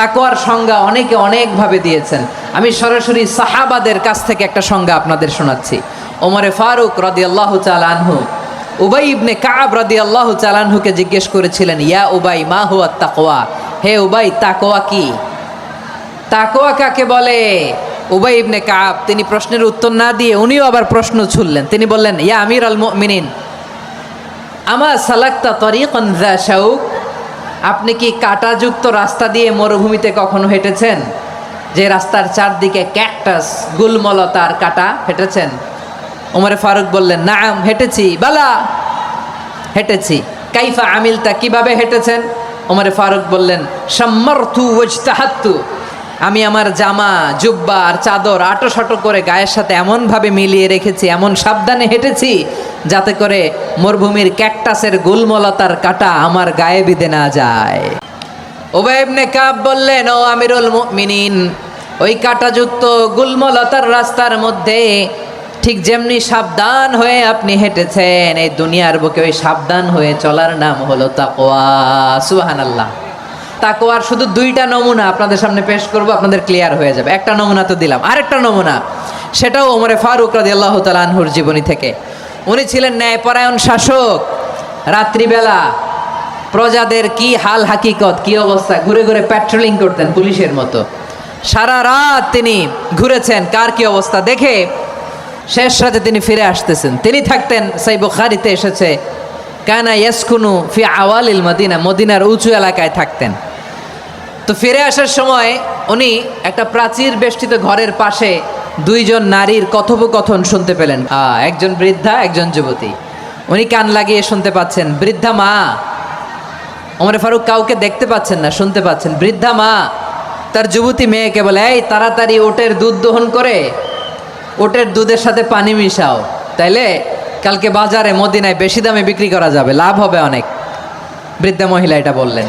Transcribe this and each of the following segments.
তাকোয়ার সংজ্ঞা অনেকে অনেকভাবে দিয়েছেন। আমি সরাসরি সাহাবাদের কাছ থেকে একটা সংজ্ঞা আপনাদের শোনাচ্ছি। ওমরে ফারুক রদি আল্লাহ আনহু, উবাই ইবনে কাব রদি আল্লাহ চালানহুকে জিজ্ঞেস করেছিলেন, ইয়া উবাই, মা হুয়া তাকোয়া হে উবাই তাকোয়া কি? তাকোয়া কাকে বলে? উবাই ইবনে কাব তিনি প্রশ্নের উত্তর না দিয়ে উনিও আবার প্রশ্ন ছুড়লেন। তিনি বললেন, ইয়া আমির আল মিনিন আমা সালাক্তা তরিকন শাউক? আপনি কি কাটাযুক্ত রাস্তা দিয়ে মরুভূমিতে কখনো হেঁটেছেন? যে রাস্তার চারদিকে ক্যাকটাস গুলমলতার কাটা হেঁটেছেন? ওমরে ফারুক বললেন, নাম, হেঁটেছি, বালা, হেঁটেছি। কাইফা আমিলতা কীভাবে হেঁটেছেন? ওমরে ফারুক বললেন সম্মর্থু ওজতাহাত্তু আমি আমার জামা, জুব্বা আর চাদর আটো সাটো করে গায়ের সাথে এমনভাবে মিলিয়ে রেখেছি, এমন সাবধানে হেঁটেছি যাতে করে মরুভূমির ক্যাকটাসের গুলমলতার কাটা আমার গায়ে বিধে না যায়। ওবাইবনে কাব বললেন, ও আমিরুল মুমিনিন, ওই কাটাযুক্ত গুলমলতার রাস্তার মধ্যে ঠিক যেমনি সাবধান হয়ে আপনি হেঁটেছেন, এই দুনিয়ার বুকে ওই সাবধান হয়ে চলার নাম হলো তাকোয়া সুবহানাল্লাহ। তাকোয়ার শুধু দুইটা নমুনা আপনাদের সামনে পেশ করব, আপনাদের ক্লিয়ার হয়ে যাবে। একটা নমুনা তো দিলাম। আরেকটা নমুনা, সেটাও ওমরে ফারুক রাদি আল্লাহ তালানহুর জীবনী থেকে। উনি ছিলেন ন্যায়পরায়ণ শাসক। রাত্রিবেলা প্রজাদের কি হাল হাকিকত, কি অবস্থা? ঘুরে ঘুরে প্যাট্রোলিং করতেন পুলিশের মতো। সারা রাত তিনি ঘুরেছেন, কার কি অবস্থা দেখে শেষ রাতে তিনি ফিরে আসতেছেন। তিনি থাকতেন, সাই বুখারিতে এসেছে, কানা ইয়াসকুনু ফি আওয়ালিল মদিনা মদিনার উঁচু এলাকায় থাকতেন। তো ফিরে আসার সময় উনি একটা প্রাচীর বেষ্টিত ঘরের পাশে দুইজন নারীর কথোপকথন শুনতে পেলেন। একজন বৃদ্ধা, একজন যুবতী। উনি কান লাগিয়ে শুনতে পাচ্ছেন, বৃদ্ধা মা। ওমরে ফারুক কাউকে দেখতে পাচ্ছেন না, শুনতে পাচ্ছেন, বৃদ্ধা মা। তার যুবতী মেয়েকে বলে, এই তাড়াতাড়ি ওটের দুধ দহন করে, ওটের দুধের সাথে পানি মিশাও। তাইলে কালকে বাজারে মদিনায় বেশি দামে বিক্রি করা যাবে, লাভ হবে অনেক। বৃদ্ধা মহিলা এটা বললেন।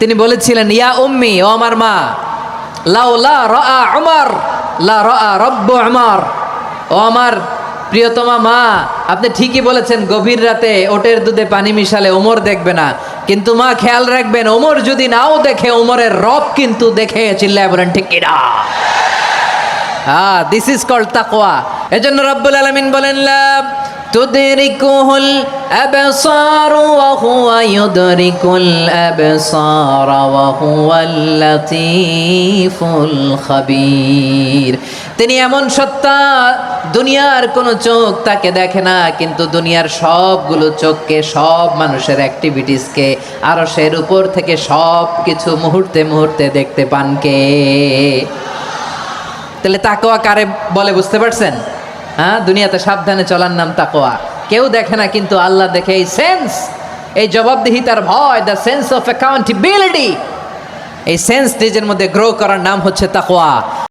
তিনি বলেছিলেন, ইয়া উম্মি, ও আমার মা, লাউ লা রা আমার লা রা রব্ব আমার ও আমার প্রিয়তমা মা, আপনি ঠিকই বলেছেন, গভীর রাতে ওটের দুধে পানি মিশালে ওমর দেখবে না। কিন্তু মা, খেয়াল রাখবেন ওমর যদি নাও দেখে ওমরের রব কিন্তু দেখে, চিল্লায় বলেন, ঠিক কিনা? হ্যাঁ দিস ইজ কল্ড তাকওয়া। এজন্য রব্বুল আলামিন বলেন, লা তুদরিকুহুল আবসার ওয়া হুয়া ইউদরিকুল আবসার ওয়া হুয়াল লাতীফুল খাবীর। তিনি এমন সত্তা, দুনিয়ার কোনো চোখ তাকে দেখে না, কিন্তু দুনিয়ার সবগুলো চোখকে, সব মানুষের অ্যাক্টিভিটিসকে আরও সের উপর থেকে সব কিছু মুহূর্তে মুহূর্তে দেখতে পান কে? তাহলে তাকোয়া কারে বলে, বুঝতে পারছেন? হ্যাঁ দুনিয়াতে সাবধানে চলার নাম তাকোয়া কেউ দেখে না, কিন্তু আল্লাহ দেখে এই সেন্স এই জবাবদিহিতার ভয় দ্য সেন্স অফ অ্যাকাউন্টেবিলিটি এই সেন্স নিজের মধ্যে গ্রো করার নাম হচ্ছে তাকোয়া